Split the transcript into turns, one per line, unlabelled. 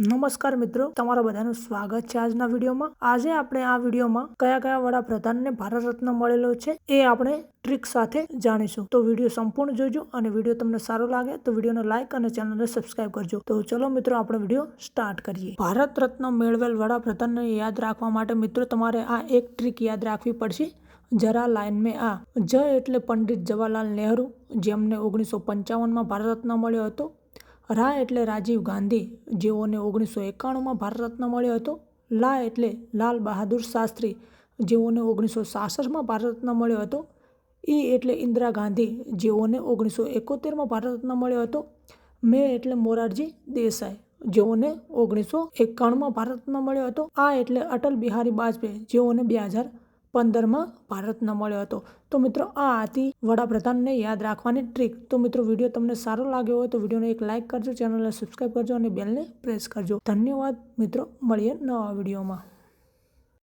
નમસ્કાર મિત્રો, તમારા બધાનું સ્વાગત છે આજના વિડીયોમાં. આજે આપણે આ વિડીયોમાં કયા કયા વડાપ્રધાનને ભારત રત્ન મળેલો છે એ આપણે ટ્રીક સાથે જાણીશું. તો વીડિયો સંપૂર્ણ જોજો અને વીડિયો તમને સારો લાગે તો વિડીયોને લાઇક અને ચેનલને સબસ્ક્રાઇબ કરજો. તો ચલો મિત્રો, આપણે વીડિયો સ્ટાર્ટ કરીએ. ભારત રત્ન મેળવેલ વડાપ્રધાનને યાદ રાખવા માટે મિત્રો, તમારે આ એક ટ્રીક યાદ રાખવી પડશે. જરા લાઈન મેં આ. જ એટલે પંડિત જવાહરલાલ નહેરુ, જેમને ઓગણીસો પંચાવનમાં ભારત રત્ન મળ્યો હતો. રા એટલે રાજીવ ગાંધી, જેઓને ઓગણીસો એકાણુંમાં ભારત મળ્યો હતો. લા એટલે લાલ બહાદુર શાસ્ત્રી, જેઓને ઓગણીસો સાસઠમાં ભારત મળ્યો હતો. ઈ એટલે ઇન્દિરા ગાંધી, જેઓને ઓગણીસો એકોતેરમાં ભારત મળ્યો હતો. મે એટલે મોરારજી દેસાઈ, જેઓને ઓગણીસો એકાણુંમાં ભારત મળ્યો હતો. આ એટલે અટલ બિહારી વાજપેયી જેઓને બે હજાર પંદરમાં ભારતન મળ્યો હતો. તો મિત્રો, આ હતી વડાપ્રધાનને યાદ રાખવાની ટ્રીક તો મિત્રો, વીડિયો તમને સારો લાગ્યો હોય તો વિડીયોને એક લાઇક કરજો, ચેનલને સબસ્ક્રાઈબ કરજો અને બેલને પ્રેસ કરજો. ધન્યવાદ મિત્રો, મળીએ નવા વિડીયોમાં.